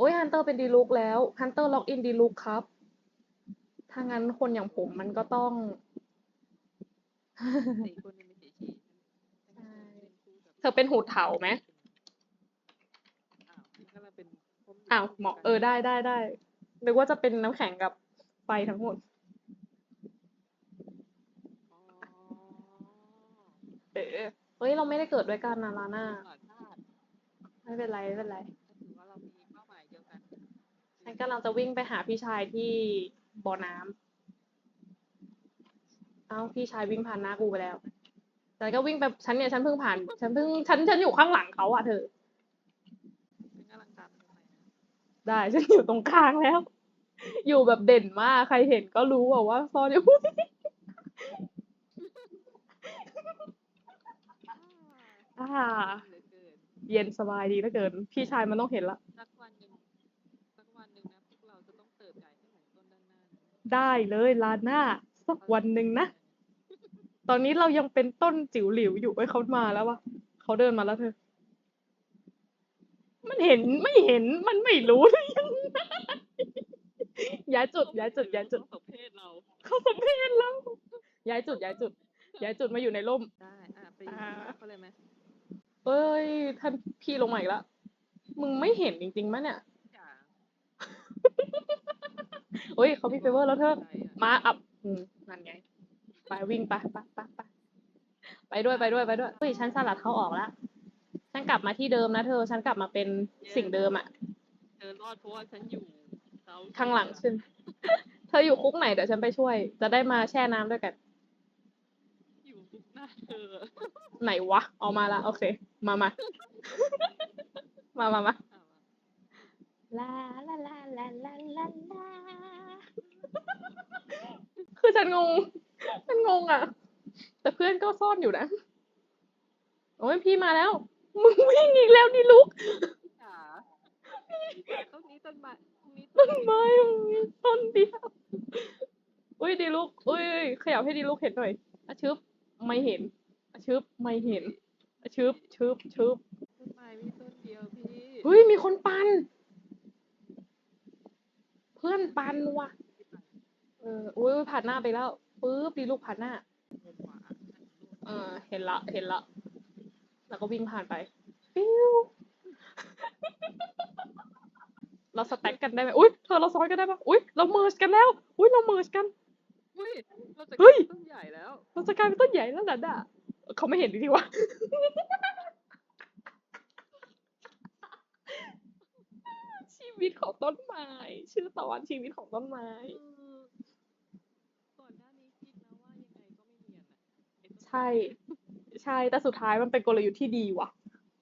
โอ้ยฮันเตอร์เป็นดีลุกแล้วฮันเตอร์ล็อกอินดีลุกครับ ถ้างั้นคนอย่างผมมันก็ต้องแต่อีกคนนึงเป็นเฉยๆใช่เป็นคู่กับเธอเป็นหูดเถาไหมอ้าวงั้นเราเป็นพรมอ้าวเหมาะเออได้ได้ได้นึกว่าจะเป็นน้ำแข็งกับไฟทั้งหมดอ๋อเออเฮ้ย เราไม่ได้เกิดด้วยกันนะลาน่าหลอดธาตุไม่เป็นไร ไม่เป็นไร ฉันกำลังจะวิ่งไปหาพี่ชายที่บ่อน้ำเอ้าพี่ชายวิ่งผ่านหน้ากูไปแล้วฉันก็วิ่งไปฉันเนี่ยฉันเพิ่งผ่าน ฉันเพิ่งฉันฉันอยู่ข้างหลังเขาอะเธอฉันกำลังตามเธอไปนะได้ ฉันอยู่ตรงกลางแล้ว อยู่แบบเด่นมาก ใครเห็นก็รู้อะว่าซ่อนอยู่อ่าเหลือเกินเย็นสบายดีเหลือเกิน พี่ชายมันต้องเห็นละ ได้เลยลาน่าสักวันหนึ่งนะ ตอนนี้เรายังเป็นต้นจิ๋วหลิวอยู่ไอ้ยเขามาแล้ววะเขาเดินมาแล้วเธอ มันเห็นไม่เห็นมันไม่รู้หรือยังไงย้ายจุดย้ายจุดย้ายจุดเขาเพศเราเขาสมเพศแล้วย้ายจุดย้ายจุดย้ายจุดมาอยู่ในร่มได้อะไปอยู่อ่าข้างหน้าเขาเลยไหมเอ้ยท่านพี่ลงมาอีกแล้วมึงไม่เห็นจริงๆมั้ยเนี่ยอย่า เฮ้ยเขามีเฟเวอร์แล้วเธอใจะมาอับอืมนั่นไง ไปวิ่งไปไปไปไปไปด้วยไปด้วยไปด้วยเฮ้ยฉันสลัดเขาออกแล้วฉันกลับมาที่เดิมนะเธอ ฉันกลับมาเป็นสิ่งเดิมอะเธอรอดเพราะว่าฉันอยู่เสาข้างหลังฉันเธออยู่คุกไหนเดี๋ยวฉันไปช่วย จะได้มาแช่น้ำด้วยกัน อยู่ทุกหน้าเธอ ไหนวะ เอามาละโอเค มามา มามามาอะ ลาลาลาลาลาลาลาคือฉันงงฉันงงอะแต่เพื่อนก็ซ่อนอยู่นะ โอ้ยพี่มาแล้ว มึงวิ่งอีกแล้วนี่ลุกจ๋าจ๋าต้นนี้ต้นไม้ตรงนี้ต้นไม้มึงมีต้นเดียวอุ้ยดีลุกอุ้ยขยับให้ดีลุกเห็นหน่อยอะชึบไม่เห็นอะชึบไม่เห็นอะชึบชึบชึบต้นไม้มีต้นเดียวพี่เฮ้ยมีคนปันเพื่อน ปันว่ะ เอออุ้ยผ่านหน้าไปแล้วปึ๊บดีลูกผ่านหน้ามุมขวาเออ เห็นละ เห็นละ แล้วก็วิ่งผ่านไป ปิ้ว เราสแต็กกันได้ไหมอุ้ยเธอเราซ้อนกันได้ปะอุ้ยเราเมิร์จกันแล้ว อุ้ยเราเมิร์จกันเฮ้ยเราจะเฮ้ยต้นใหญ่แล้ว เราจะกลายเป็นต้นใหญ่แล้วนะด่ะเขาไม่เห็นดีวะ ชี วิตของต้นไม้ชื่อตอนชีวิตของต้นไม้เออก่อนหน้านี้คิดนะว่ายังไงก็ไม่เนียนอะไอ้ต้นใช่ ใช่แต่สุดท้ายมันเป็นกลยุทธ์ที่ดีว่ะ